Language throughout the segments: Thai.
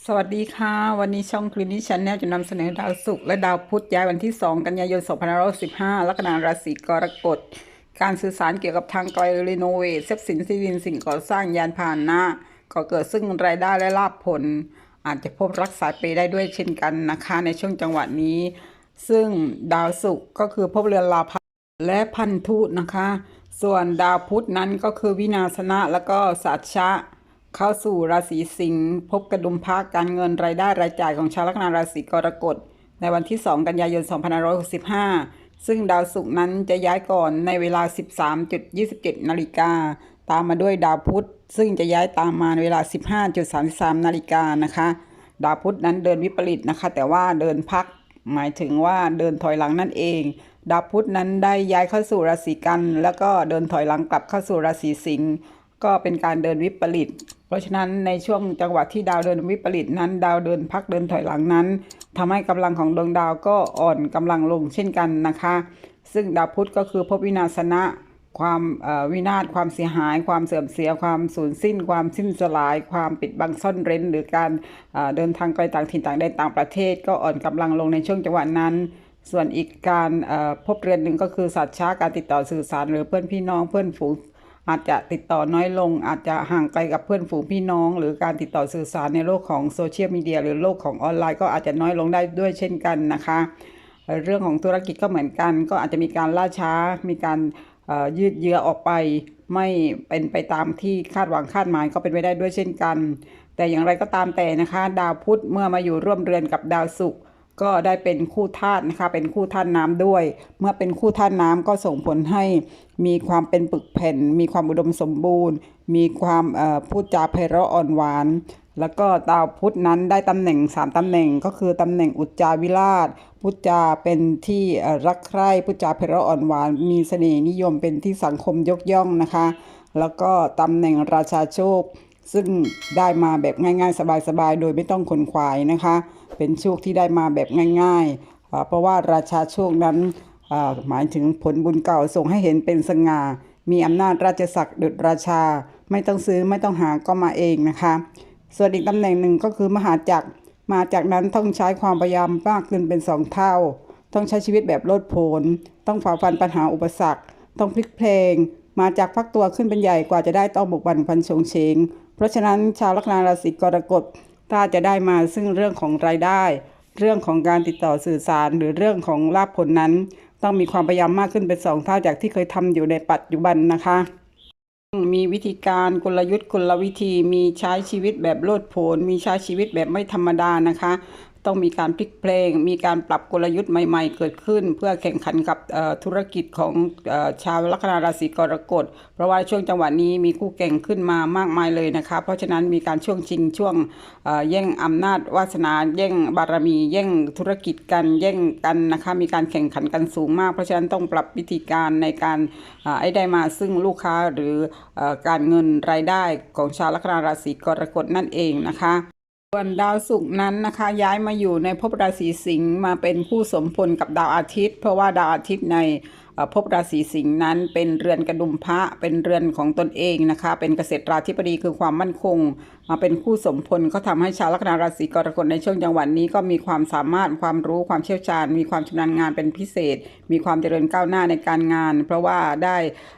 สวัสดีค่ะ วันนี้ช่องคลินิกชันแนลจะนำเสนอดาวศุกร์และดาวพุธย้ายวันที่ 2 กันยายน 2515ลัคนาราศีกรกฎ การสื่อสารเกี่ยวกับทางไกลรีโนเวททรัพย์สินที่ดินสิ่งก่อสร้างยานพาหนะก็เกิดซึ่งรายได้และลาภผล อาจจะพบรักษาไปได้ด้วยเช่นกันนะคะ ในช่วงจังหวะนี้ ซึ่งดาวศุกร์ก็คือพบเรือนลาภและพันธุนะคะ ส่วนดาวพุธนั้นก็คือวินาศนะแล้วก็สัชชะ เข้าสู่ราศีสิงห์พบกระดุมพระการเงินรายได้รายจ่ายของชาวลัคนาราศีกรกฎ ในวันที่ 2 กันยายน 2565 ซึ่งดาวศุกร์นั้นจะย้ายก่อนในเวลา 13.27 นาฬิกา ตามมาด้วยดาวพุธ ซึ่งจะย้ายตามมาเวลา 15.33 นาฬิกานะคะ ดาวพุธนั้นเดินวิปริตนะคะ แต่ว่าเดินพัก หมายถึงว่าเดินถอยหลังนั่นเอง ดาวพุธนั้นได้ย้ายเข้าสู่ราศีกัน แล้วก็เดินถอยหลังกลับเข้าสู่ราศีสิงห์ก็เป็นการเดินวิปริต ราะฉะนั้นในช่วงจังหวะที่ดาวเดินวิปริตนั้น ดาวเดินพักเดินถอยหลังนั้นทำให้กำลังของดวงดาวก็อ่อนกำลังลงเช่นกันนะคะ ซึ่งดาวพุธก็คือภพวินาศนะความวินาศความเสียหาย ความเสื่อมเสียความสูญสิ้น ความสิ้นสลาย ความปิดบังซ่อนเร้น หรือการเดินทางไกลต่างถิ่นต่างแดนต่างประเทศ ก็อ่อนกำลังลงในช่วงจังหวะนั้น ส่วนอีกการพบเรือนหนึ่งก็คือสัตว์ช้าการติดต่อสื่อสาร หรือเพื่อนพี่น้องเพื่อนฝูง อาจจะติดต่อน้อยลง อาจจะห่างไกลกับเพื่อนฝูงพี่น้อง หรือการติดต่อสื่อสารในโลกของโซเชียลมีเดียหรือโลกของออนไลน์ก็อาจจะน้อยลงได้ด้วยเช่นกันนะคะ เรื่องของธุรกิจก็เหมือนกัน ก็อาจจะมีการล่าช้า มีการยืดเยื้อออกไป ไม่เป็นไปตามที่คาดหวังคาดหมายก็เป็นไปได้ด้วยเช่นกัน แต่อย่างไรก็ตามแต่นะคะ ดาวพุธเมื่อมาอยู่ร่วมเรือนกับดาวศุกร์ ก็ได้เป็นคู่ธาตุนะคะ เป็นคู่ธาตุน้ำด้วย เมื่อเป็นคู่ธาตุน้ำก็ส่งผลให้มีความเป็นปึกแผ่น มีความอุดมสมบูรณ์ มีความพูดจาไพเราะอ่อนหวาน แล้วก็ดาวพุธนั้นได้ตำแหน่ง3ตำแหน่ง ก็คือตำแหน่งอุจจาวิราช พุทธจาเป็นที่รักใคร่พุทธจาไพเราะอ่อนหวาน มีเสน่ห์นิยมเป็นที่สังคมยกย่องนะคะ แล้วก็ตำแหน่งราชาโชค ซึ่งได้มาแบบง่าย ๆ สบายๆ โดยไม่ต้องขนขวายนะคะ เป็นโชคที่ได้มาแบบง่ายๆอ่าเพราะว่าราชาโชคนั้นหมายถึงผลบุญเก่าส่งให้เห็นเป็นสง่า มีอำนาจราชศักดิ์ดุจราชา ไม่ต้องซื้อไม่ต้องหาก็มาเองนะคะ ส่วนอีกตำแหน่งหนึ่งก็คือมหาจักรมาจากนั้นต้องใช้ความพยายามมากขึ้นเป็นสองเท่า ต้องใช้ชีวิตแบบโลดโผน ต้องฝ่าฟันปัญหาอุปสรรค ต้องพลิกเพลง มาจากพักตัวขึ้นเป็นใหญ่กว่าจะได้ต้องบุกบันพันชงเชง ราะฉะนั้นชาวลัคนาราศีกรกฎถ้าจะได้มาซึ่งเรื่องของรายได้ เรื่องของการติดต่อสื่อสารหรือเรื่องของลาภผลนั้น ต้องมีความพยายามมากขึ้นเป็นสองเท่าจากที่เคยทำอยู่ในปัจจุบันนะคะ มีวิธีการกลยุทธ์กลวิธีมีใช้ชีวิตแบบโลดโผนมีใช้ชีวิตแบบไม่ธรรมดานะคะ ต้องมีการพลิกเพลง มีการปรับกลยุทธ์ใหม่ ๆ เกิดขึ้น เพื่อแข่งขันกับธุรกิจของอชาวลัคนาราศีกรกฎ เพราะว่าช่วงจังหวะนี้มีคู่แข่งขึ้นมามากมายเลยนะคะ เพราะฉะนั้นมีการช่วงชิงช่วงแย่งอำนาจวาสนา แย่งบารมี แย่งธุรกิจกันแย่งกันนะคะ มีการแข่งขันกันสูงมาก เพราะฉะนั้นต้องปรับวิธีการในการให้ได้มาซึ่งลูกค้าหรืออการเงินรายได้ของชาวลัคนาราศีกรกฎนั่นเองนะคะ ส่วนดาวศุกร์นั้นนะคะ ย้ายมาอยู่ในภพราศีสิงห์มาเป็นคู่สมพลกับดาวอาทิตย์ เพราะว่าดาวอาทิตย์ใน เอ่อภพราศีสิงห์นั้นเป็นเรือนกระดุมพระเป็นเรือนของตนเองนะคะ เป็นเกษตรราธิบดีคือความมั่นคง มาเป็นคู่สมพลก็ทำให้ชาวลัคนาราศีกรกฎในช่วงจังหวะนี้ก็มีความสามารถความรู้ความเชี่ยวชาญ มีความชำนาญงานเป็นพิเศษ มีความเจริญก้าวหน้าในการงาน เพราะว่าได้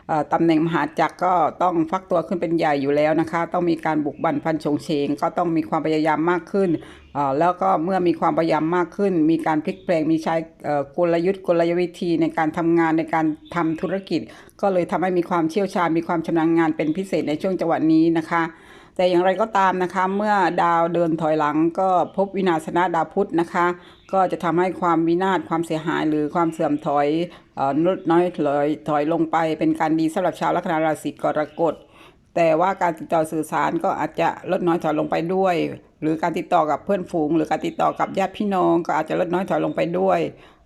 เอ่อตำแหน่งมหาจักรก็ต้องฟักตัวขึ้นเป็นใหญ่อยู่แล้วนะคะ ต้องมีการบุกบันพันชงเชง ก็ต้องมีความพยายามมากขึ้น แล้วก็เมื่อมีความพยายามมากขึ้น มีการพลิกแปลงมีใช้กลยุทธ์กลยุทธ์วิธีในการทำงานในการทำธุรกิจ ก็เลยทำให้มีความเชี่ยวชาญ มีความชำนาญงานเป็นพิเศษในช่วงจังหวะนี้นะคะ แต่อย่างไรก็ตามนะคะ เมื่อดาวเดินถอยหลังก็พบวินาศนะดาวพุธนะคะ ก็จะทำให้ความวินาศความเสียหาย หรือความเสื่อมถอยเอ่อลดน้อยถอยถอยลงไป เป็นการดีสำหรับชาวลัคนาราศีกรกฎแต่ว่าการติดต่อสื่อสารก็อาจจะลดน้อยถอยลงไปด้วย หรือการติดต่อกับเพื่อนฝูง หรือการติดต่อกับญาติพี่น้อง ก็อาจจะลดน้อยถอยลงไปด้วย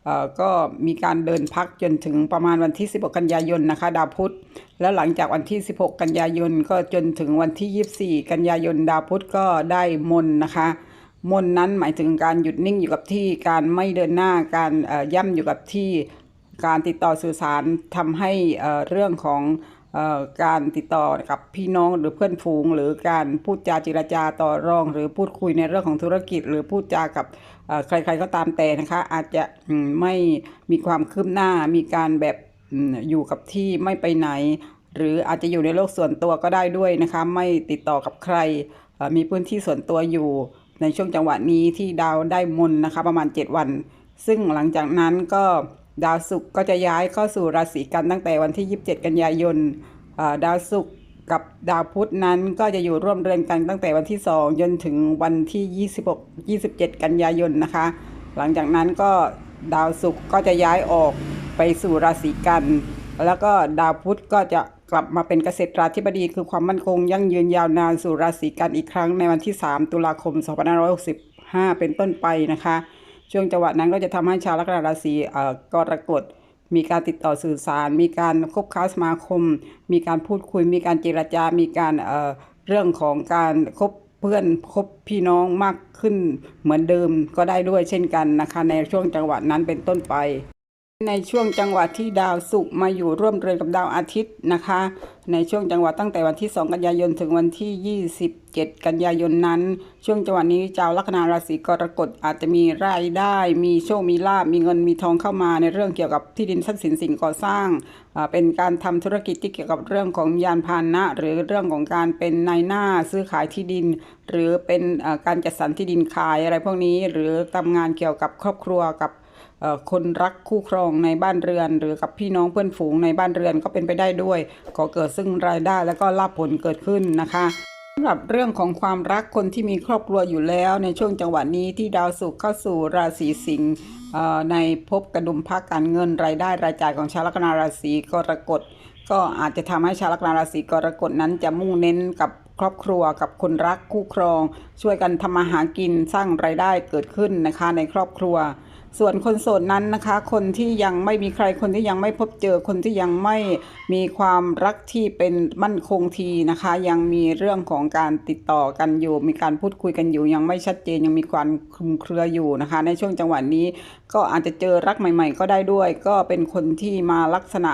เอ่อก็มีการเดินพักจนถึงประมาณวันที่ 16 กันยายนนะคะดาวพุธแล้วหลังจากวันที่ 16 กันยายนก็จนถึงวันที่ 24 กันยายนดาวพุธก็ได้มนนะคะมนนั้นหมายถึงการหยุดนิ่งอยู่กับที่การไม่เดินหน้าการย่ำอยู่กับที่ การติดต่อสื่อสารทำให้เอ่อเรื่องของ การติดต่อกับพี่น้องหรือเพื่อนฝูง หรือการพูดจาเจรจาต่อรอง หรือพูดคุยในเรื่องของธุรกิจ หรือพูดจากับใครๆก็ตามแต่นะคะ อาจจะไม่มีความคืบหน้ามีการแบบอยู่กับที่ไม่ไปไหน หรืออาจจะอยู่ในโลกส่วนตัวก็ได้ด้วยนะคะ ไม่ติดต่อกับใครมีพื้นที่ส่วนตัวอยู่ในช่วงจังหวะนี้ที่ดาวได้มน์นะคะ ประมาณ 7 วัน ซึ่งหลังจากนั้นก็ ดาวศุกร์ก็จะย้ายเข้าสู่ราศีกันตั้งแต่วันที่ 27 กันยายนดาวศุกร์กับดาวพุธนั้นก็จะอยู่ร่วมเรือนกันตั้งแต่วันที่ 2 จนถึงวันที่ 26 27 กันยายนนะคะ หลังจากนั้นก็ดาวศุกร์ก็จะย้ายออกไปสู่ราศีกัน แล้วก็ดาวพุธก็จะกลับมาเป็นเกษตราธิบดีคือความมั่นคง ยั่งยืนยาวนานสู่ราศีกันอีกครั้งในวันที่ 3 ตุลาคม 2565 เป็นต้นไปนะคะ ช่วงจังหวะนั้นก็จะทำให้ชาวลัคนาราศีเอ่อกรกฎมีการติดต่อสื่อสาร มีการคบค้าสมาคม มีการพูดคุย มีการเจรจา มีการเอ่อเรื่องของการคบเพื่อนคบพี่น้องมากขึ้นเหมือนเดิมก็ได้ด้วยเช่นกันนะคะ ในช่วงจังหวะนั้นเป็นต้นไป ในช่วงจังหวะที่ดาวศุกร์มาอยู่ร่วมเรือนกับดาวอาทิตย์นะคะ ในช่วงจังหวะตั้งแต่วันที่ 2 กันยายนถึงวันที่ 27 กันยายนนั้น ช่วงจังหวะนี้ชาวลัคนาราศีกรกฎอาจจะมีรายได้ มีโชคมีลาบมีเงินมีทองเข้ามาในเรื่องเกี่ยวกับที่ดินทรัพย์สินสิ่งก่อสร้าง เป็นการทำธุรกิจที่เกี่ยวกับเรื่องของยานพาหนะ หรือเรื่องของการเป็นนายหน้าซื้อขายที่ดิน หรือเป็นการจัดสรรที่ดินขายอะไรพวกนี้ หรือทำงานเกี่ยวกับครอบครัวกับ คนรักคู่ครองในบ้านเรือน หรือกับพี่น้องเพื่อนฝูงในบ้านเรือนก็เป็นไปได้ด้วยขอเกิดซึ่งรายได้แล้วก็ลาภผลเกิดขึ้นนะคะสำหรับเรื่องของความรักคนที่มีครอบครัวอยู่แล้วในช่วงจังหวะนี้ที่ดาวศุกร์เข้าสู่ราศีสิงห์ในภพกระดุมพักการเงินรายได้รายจ่ายของชาวลัคนาราศีกรกฎก็อาจจะทำให้ชาวลัคนาราศีกรกฎนั้นจะมุ่งเน้นกับครอบครัวกับคนรักคู่ครอง ช่วยกันทำมาหากินสร้างรายได้เกิดขึ้นนะคะในครอบครัว ส่วนคนโสดนั้นนะคะ คนที่ยังไม่มีใครคนที่ยังไม่พบเจอคนที่ยังไม่มีความรักที่เป็นมั่นคงทีนะคะ ยังมีเรื่องของการติดต่อกันอยู่ มีการพูดคุยกันอยู่ ยังไม่ชัดเจนยังมีความคลุมเครืออยู่นะคะ ในช่วงจังหวะนี้ก็อาจจะเจอรักใหม่ ๆ ก็ได้ด้วย ก็เป็นคนที่มาลักษณะ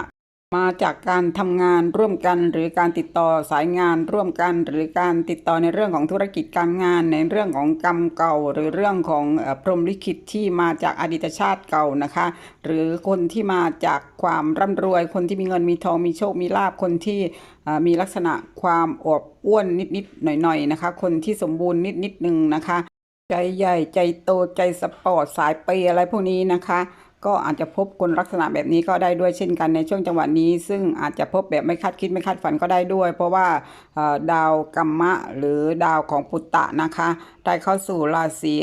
มาจากการทำงานร่วมกันหรือการติดต่อสายงานร่วมกัน หรือการติดต่อในเรื่องของธุรกิจการงาน ในเรื่องของกรรมเก่า หรือเรื่องของพรหมลิขิตที่มาจากอดีตชาติเก่านะคะ หรือคนที่มาจากความร่ำรวย คนที่มีเงินมีทองมีโชคมีลาภคนที่มีลักษณะความอวบอ้วนนิดๆหน่อยๆนะคะ คนที่สมบูรณ์นิดๆหนึ่งนะคะ ใจใหญ่ใจโตใจสปอร์ตสายเปย์อะไรพวกนี้นะคะ ก็อาจจะพบคนลักษณะแบบนี้ก็ได้ด้วยเช่นกันในช่วงจังหวะนี้ ซึ่งอาจจะพบแบบไม่คาดคิดไม่คาดฝันก็ได้ด้วย เพราะว่าดาวกัมมะหรือดาวของปุตตะนะคะได้เข้าสู่ราศี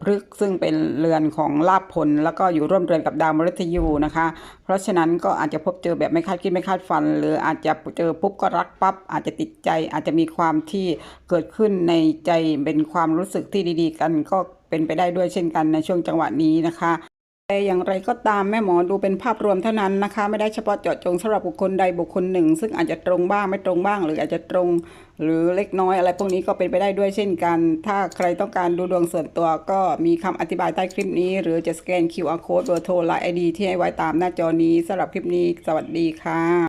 พฤกษ์ซึ่งเป็นเรือนของลาภผล แล้วก็อยู่ร่วมเรือนกับดาวมฤตยูนะคะ เพราะฉะนั้นก็อาจจะพบเจอแบบไม่คาดคิดไม่คาดฝัน หรืออาจจะเจอปุ๊บก็รักปั๊บอาจจะติดใจอาจจะมีความที่เกิดขึ้นในใจเป็นความรู้สึกที่ดี ๆ กันก็เป็นไปได้ด้วยเช่นกันในช่วงจังหวะนี้นะคะ แต่อย่างไรก็ตามแม่หมอดูเป็นภาพรวมเท่านั้นนะคะ ไม่ได้เฉพาะเจาะจงสำหรับบุคคลใดบุคคลหนึ่ง ซึ่งอาจจะตรงบ้างไม่ตรงบ้าง หรืออาจจะตรง หรือเล็กน้อยอะไรพวกนี้ก็เป็นไปได้ด้วยเช่นกัน ถ้าใครต้องการดูดวงส่วนตัวก็มีคำอธิบายใต้คลิปนี้ หรือจะสแกน QR code เบอร์โทรไลน์ไอดีที่ให้ไว้ตามหน้าจอนี้สำหรับคลิปนี้ สวัสดีค่ะ